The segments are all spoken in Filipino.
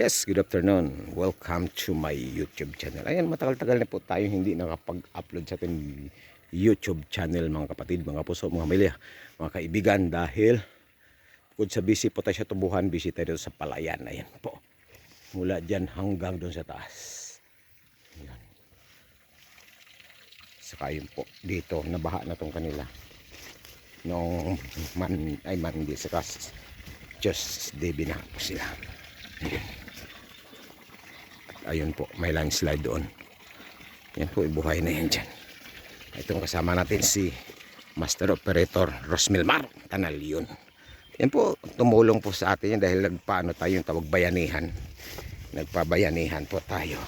Yes, good afternoon. Welcome to my YouTube channel. Ayan, matagal-tagal na po tayo hindi nakapag-upload sa ating YouTube channel mga kapatid, mga puso, mga milya, mga kaibigan dahil bukod sa busy po tayo sa tubuhan, busy tayo sa palayan. Ayan po. Mula dyan hanggang doon sa taas. Ayan. Saka yun po, dito, nabaha na tong kanila. Noong man, ay mandi, saka just day binaha po sila. Ayan. Ayun po, may landslide doon. Yan po, ibuhay na yan dyan. Itong kasama natin si Master Operator Rosmilmar Tanal yun. Yan po, tumulong po sa atin yan dahil nagpaano tayo yung tawag bayanihan. Nagpabayanihan po tayo.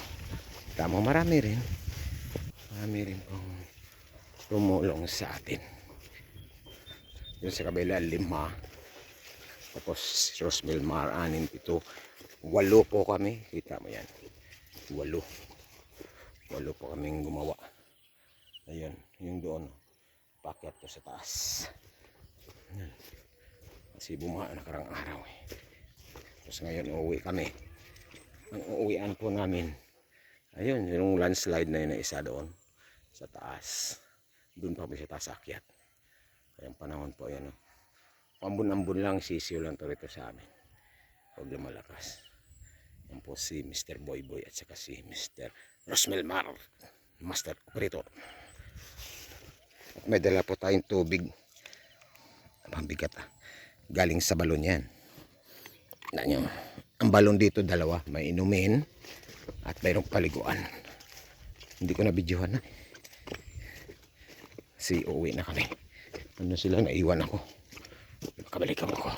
Tama, marami rin. Marami rin pong tumulong sa atin. Yung sa kabila, lima. Tapos Rosmilmar, anin, pito. Walo po kami. Kita mo yan. Walo. Walo po kaming gumawa. Ayan, yung doon. Pakyat ko sa taas. Ayan. Kasi bumaha nakarang araw eh. Tapos ngayon uuwi kami. Ang uuwian po namin. Ayun, yung landslide na yun na isa doon. Sa taas. Doon pa kami sa taas akyat. Kaya panahon po yan. Oh. Pambun-ambun lang, sisiyo lang to rito sa amin. Huwag lang malakas. Yan po si Mr. Boy Boy at saka si Mr. Rosmelmar, Master Operator. At may dala po tayong tubig. Ang bigat ah. Galing sa balon yan. Nyo. Ang balon dito dalawa. May inumin at mayroong paliguan. Hindi ko na videohan na. Si uuwi na kami. Ano sila, naiwan ako. Makabalik ako.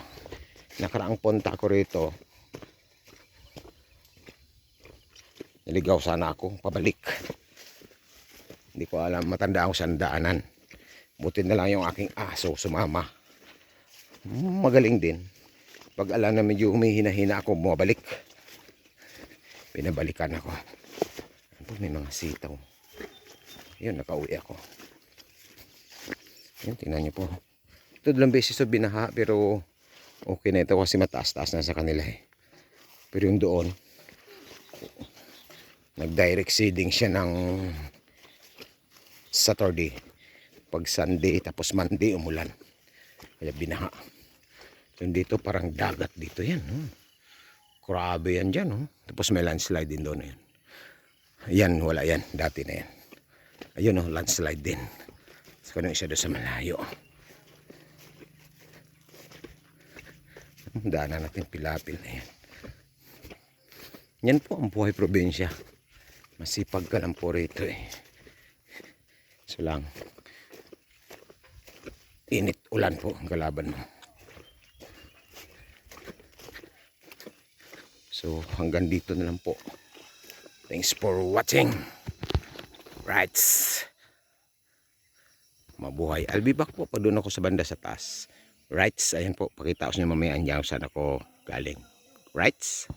Nakaraang punta ako rito. Niligaw sana ako, pabalik. Hindi ko alam, matanda ako sa daanan. Buti na lang yung aking aso sumama. Magaling din. Pag alam na medyo humihina-hina ako, bumabalik. Pinabalikan ako. Ano may mga sitaw. Yun, nakauwi ako. Yun, tingnan niyo po. Ito dalawang beses ito binaha, pero okay na ito kasi mataas-taas na sa kanila eh. Pero yung doon, nag-direct seeding siya ng Saturday. Pag Sunday, tapos Monday, umulan. Kaya binaha. Yung dito, parang dagat dito yan. Oh. Grabe yan dyan. Oh. Tapos may landslide din doon. Yan. yan, wala yan. Dati na yan. Ayun, oh, landslide din. So, siya doon sa malayo. Daanan natin pilapil na yan. Yan po ang buhay probinsya. Masipag ka lang po rito eh. So lang. Init ulan po ang kalaban mo. So hanggang dito na lang po. Thanks for watching. Rights. Mabuhay. I'll be back po pa doon ako sa banda sa taas. Rights. Ayan po. Pakita ko sa inyo mamaya ang saan ako galing. Rights.